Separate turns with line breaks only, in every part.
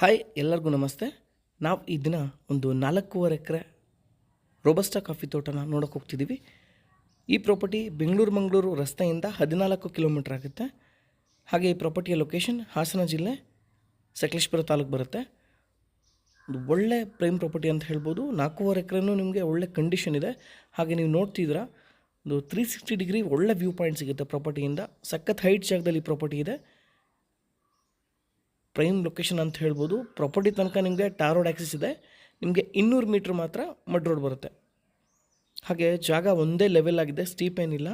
Hi ಎಲ್ಲರಿಗೂ ನಮಸ್ತೆ. ನಾವು ಈ ದಿನ ಒಂದು ನಾಲ್ಕೂವರೆ ಎಕರೆ ರೋಬಸ್ಟಾ ಕಾಫಿ ತೋಟನ ನೋಡೋಕೆ ಹೋಗ್ತಿದ್ದೀವಿ ಈ ಪ್ರಾಪರ್ಟಿ ಬೆಂಗಳೂರು ಮಂಗಳೂರು ರಸ್ತೆಯಿಂದ ಹದಿನಾಲ್ಕು ಕಿಲೋಮೀಟ್ರ್ ಆಗುತ್ತೆ. ಹಾಗೆ ಈ ಪ್ರಾಪರ್ಟಿಯ ಲೊಕೇಶನ್ ಹಾಸನ ಜಿಲ್ಲೆ ಸಕಲೇಶ್ಪುರ ತಾಲೂಕು ಬರುತ್ತೆ. ಒಂದು ಒಳ್ಳೆ ಪ್ರೈಮ್ ಪ್ರಾಪರ್ಟಿ ಅಂತ ಹೇಳ್ಬೋದು. ನಾಲ್ಕೂವರೆ ಎಕರೆನೂ ನಿಮಗೆ ಒಳ್ಳೆ ಕಂಡೀಷನ್ ಇದೆ. ಹಾಗೆ ನೀವು ನೋಡ್ತಿದ್ದೀರಾ, ಒಂದು ತ್ರೀ ಸಿಕ್ಸ್ಟಿ ಡಿಗ್ರಿ ಒಳ್ಳೆ ವ್ಯೂ ಪಾಯಿಂಟ್ ಸಿಗುತ್ತೆ ಪ್ರಾಪರ್ಟಿಯಿಂದ ಸಖತ್ ಹೈಟ್ ಜಾಗದಲ್ಲಿ ಪ್ರಾಪರ್ಟಿ ಇದೆ. ಪ್ರೈಮ್ ಲೊಕೇಶನ್ ಅಂತ ಹೇಳ್ಬೋದು. ಪ್ರಾಪರ್ಟಿ ತನಕ ನಿಮಗೆ ಟಾರ್ ರೋಡ್ ಆ್ಯಕ್ಸಸ್ ಇದೆ. ನಿಮಗೆ ಇನ್ನೂರು ಮೀಟ್ರ್ ಮಾತ್ರ ಮಡ್ ರೋಡ್ ಬರುತ್ತೆ. ಹಾಗೆ ಜಾಗ ಒಂದೇ ಲೆವೆಲ್ ಆಗಿದೆ ಸ್ಟೀಪ್ ಏನಿಲ್ಲ.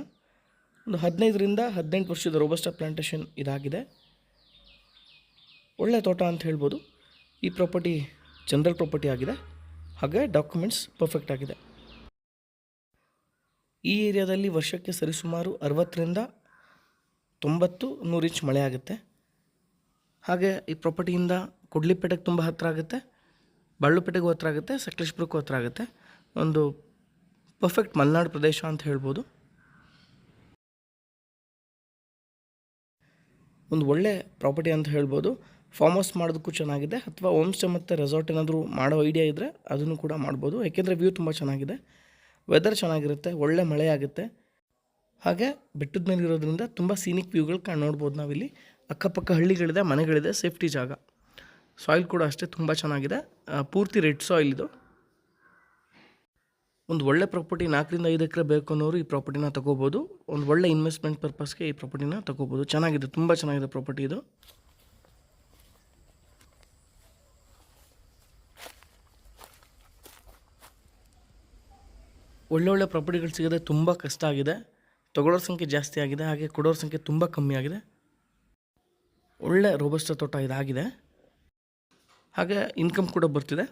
ಒಂದು ಹದಿನೈದರಿಂದ ಹದಿನೆಂಟು ವರ್ಷದ ರೋಬಸ್ಟಾ ಪ್ಲಾಂಟೇಶನ್ ಇದಾಗಿದೆ. ಒಳ್ಳೆ ತೋಟ ಅಂತ ಹೇಳ್ಬೋದು. ಈ ಪ್ರಾಪರ್ಟಿ ಜನರಲ್ ಪ್ರಾಪರ್ಟಿ ಆಗಿದೆ. ಹಾಗೆ ಡಾಕ್ಯುಮೆಂಟ್ಸ್ ಪರ್ಫೆಕ್ಟ್ ಆಗಿದೆ. ಈ ಏರಿಯಾದಲ್ಲಿ ವರ್ಷಕ್ಕೆ ಸರಿಸುಮಾರು ಅರವತ್ತರಿಂದ ತೊಂಬತ್ತು ನೂರು ಇಂಚ್ ಮಳೆ ಆಗುತ್ತೆ. ಹಾಗೆ ಈ ಪ್ರಾಪರ್ಟಿಯಿಂದ ಕುಡ್ಲಿಪೇಟೆಗೆ ತುಂಬ ಹತ್ತಿರ ಆಗುತ್ತೆ, ಬಳ್ಳುಪೇಟೆಗೂ ಹತ್ರ ಆಗುತ್ತೆ, ಸಕಲೇಶ್ಪುರಕ್ಕೂ ಹತ್ತಿರ ಆಗುತ್ತೆ. ಒಂದು ಪರ್ಫೆಕ್ಟ್ ಮಲೆನಾಡು ಪ್ರದೇಶ ಅಂತ ಹೇಳ್ಬೋದು. ಒಂದು ಒಳ್ಳೆ ಪ್ರಾಪರ್ಟಿ ಅಂತ ಹೇಳ್ಬೋದು. ಫಾರ್ಮ್ ಹೌಸ್ ಮಾಡೋದಕ್ಕೂ ಚೆನ್ನಾಗಿದೆ, ಅಥವಾ ಹೋಮ್ ಸ್ಟೇ ಮತ್ತು ರೆಸಾರ್ಟ್ ಏನಾದರೂ ಮಾಡೋ ಐಡಿಯಾ ಇದ್ದರೆ ಅದನ್ನು ಕೂಡ ಮಾಡ್ಬೋದು. ಯಾಕೆಂದರೆ ವ್ಯೂ ತುಂಬ ಚೆನ್ನಾಗಿದೆ. ವೆದರ್ ಚೆನ್ನಾಗಿರುತ್ತೆ, ಒಳ್ಳೆ ಮಳೆ ಆಗುತ್ತೆ. ಹಾಗೆ ಬೆಟ್ಟದ ಮೇಲೆ ಇರೋದ್ರಿಂದ ತುಂಬ ಸೀನಿಕ್ ವ್ಯೂಗಳು ಕಾಣ್, ನೋಡ್ಬೋದು ನಾವಿಲ್ಲಿ. ಅಕ್ಕಪಕ್ಕ ಹಳ್ಳಿಗಳಿದೆ, ಮನೆಗಳಿದೆ, ಸೇಫ್ಟಿ ಜಾಗ. ಸಾಯಿಲ್ ಕೂಡ ಅಷ್ಟೇ ತುಂಬ ಚೆನ್ನಾಗಿದೆ. ಪೂರ್ತಿ ರೆಡ್ ಸಾಯಿಲ್ ಇದು. ಒಂದು ಒಳ್ಳೆ ಪ್ರಾಪರ್ಟಿ ನಾಲ್ಕರಿಂದ ಐದು ಎಕರೆ ಬೇಕು ಅನ್ನೋರು ಈ ಪ್ರಾಪರ್ಟಿನ ತಗೋಬೋದು. ಒಂದು ಒಳ್ಳೆ ಇನ್ವೆಸ್ಟ್ಮೆಂಟ್ ಪರ್ಪಸ್ಗೆ ಈ ಪ್ರಾಪರ್ಟಿನ ತಗೋಬೋದು. ಚೆನ್ನಾಗಿದೆ, ತುಂಬ ಚೆನ್ನಾಗಿದೆ ಪ್ರಾಪರ್ಟಿ ಇದು. ಒಳ್ಳೊಳ್ಳೆ ಪ್ರಾಪರ್ಟಿಗಳು ಸಿಗೋದೇ ತುಂಬ ಕಷ್ಟ ಆಗಿದೆ. ತಗೊಳ್ಳೋರ ಸಂಖ್ಯೆ ಜಾಸ್ತಿ ಆಗಿದೆ, ಹಾಗೆ ಕೊಡೋರ ಸಂಖ್ಯೆ ತುಂಬ ಕಮ್ಮಿ ಆಗಿದೆ. ಒಳ್ಳೆ ರೋಬಸ್ಟ ತೋಟ ಇದಾಗಿದೆ. ಹಾಗೆ ಇನ್ಕಮ್ ಕೂಡ ಬರ್ತಿದೆ.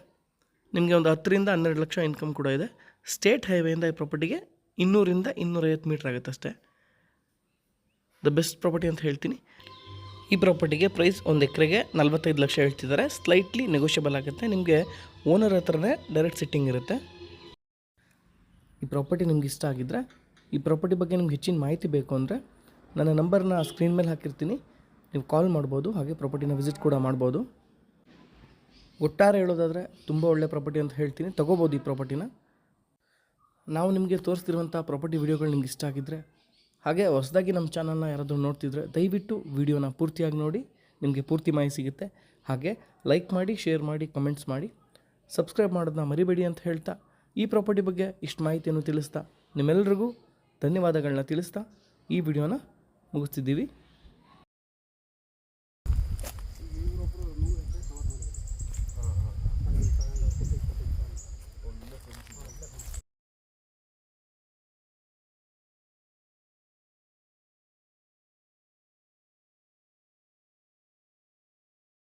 ನಿಮಗೆ ಒಂದು ಹತ್ತರಿಂದ ಹನ್ನೆರಡು ಲಕ್ಷ ಇನ್ಕಮ್ ಕೂಡ ಇದೆ. ಸ್ಟೇಟ್ ಹೈವೇಯಿಂದ ಈ ಪ್ರಾಪರ್ಟಿಗೆ ಇನ್ನೂರಿಂದ ಇನ್ನೂರೈವತ್ತು ಮೀಟ್ರ್ ಆಗುತ್ತೆ ಅಷ್ಟೇ. ದ ಬೆಸ್ಟ್ ಪ್ರಾಪರ್ಟಿ ಅಂತ ಹೇಳ್ತೀನಿ. ಈ ಪ್ರಾಪರ್ಟಿಗೆ ಪ್ರೈಸ್ ಒಂದು ಎಕರೆಗೆ ನಲ್ವತ್ತೈದು ಲಕ್ಷ ಹೇಳ್ತಿದ್ದಾರೆ. ಸ್ಲೈಟ್ಲಿ ನೆಗೋಷಿಯಬಲ್ ಆಗುತ್ತೆ. ನಿಮಗೆ ಓನರ್ ಹತ್ರನೇ ಡೈರೆಕ್ಟ್ ಸಿಟ್ಟಿಂಗ್ ಇರುತ್ತೆ. ಈ ಪ್ರಾಪರ್ಟಿ ನಿಮ್ಗೆ ಇಷ್ಟ ಆಗಿದ್ದರೆ ಈ ಪ್ರಾಪರ್ಟಿ ಬಗ್ಗೆ ನಿಮ್ಗೆ ಹೆಚ್ಚಿನ ಮಾಹಿತಿ ಬೇಕು ಅಂದರೆ, ನನ್ನ ನಂಬರ್ನ ಸ್ಕ್ರೀನ್ ಮೇಲೆ ಹಾಕಿರ್ತೀನಿ. ನೀವು ಕಾಲ್ ಮಾಡ್ಬೋದು, ಹಾಗೆ ಪ್ರಾಪರ್ಟಿನ ವಿಸಿಟ್ ಕೂಡ ಮಾಡ್ಬೋದು. ಒಟ್ಟಾರೆ ಹೇಳೋದಾದರೆ ತುಂಬ ಒಳ್ಳೆ ಪ್ರಾಪರ್ಟಿ ಅಂತ ಹೇಳ್ತೀನಿ. ತೊಗೋಬೋದು ಈ ಪ್ರಾಪರ್ಟಿನ ನಾವು ನಿಮಗೆ ತೋರಿಸ್ತಿರುವಂಥ ಪ್ರಾಪರ್ಟಿ ವಿಡಿಯೋಗಳು ನಿಮ್ಗೆ ಇಷ್ಟ ಆಗಿದ್ದರೆ ಹಾಗೆ ಹೊಸದಾಗಿ ನಮ್ಮ ಚಾನಲ್ನ ಯಾರಾದರೂ ನೋಡ್ತಿದ್ರೆ ದಯವಿಟ್ಟು ವಿಡಿಯೋನ ಪೂರ್ತಿಯಾಗಿ ನೋಡಿ, ನಿಮಗೆ ಪೂರ್ತಿ ಮಾಹಿತಿ ಸಿಗುತ್ತೆ. ಹಾಗೆ ಲೈಕ್ ಮಾಡಿ ಶೇರ್ ಮಾಡಿ ಕಮೆಂಟ್ಸ್ ಮಾಡಿ. ಸಬ್ಸ್ಕ್ರೈಬ್ ಮಾಡೋದನ್ನ ಮರಿಬೇಡಿ ಅಂತ ಹೇಳ್ತಾ, ಈ ಪ್ರಾಪರ್ಟಿ ಬಗ್ಗೆ ಇಷ್ಟು ಮಾಹಿತಿಯನ್ನು ತಿಳಿಸ್ತಾ ನಿಮ್ಮೆಲ್ಲರಿಗೂ ಧನ್ಯವಾದಗಳನ್ನ ತಿಳಿಸ್ತಾ ಈ ವಿಡಿಯೋನ ಮುಗಿಸ್ತಿದ್ದೀವಿ.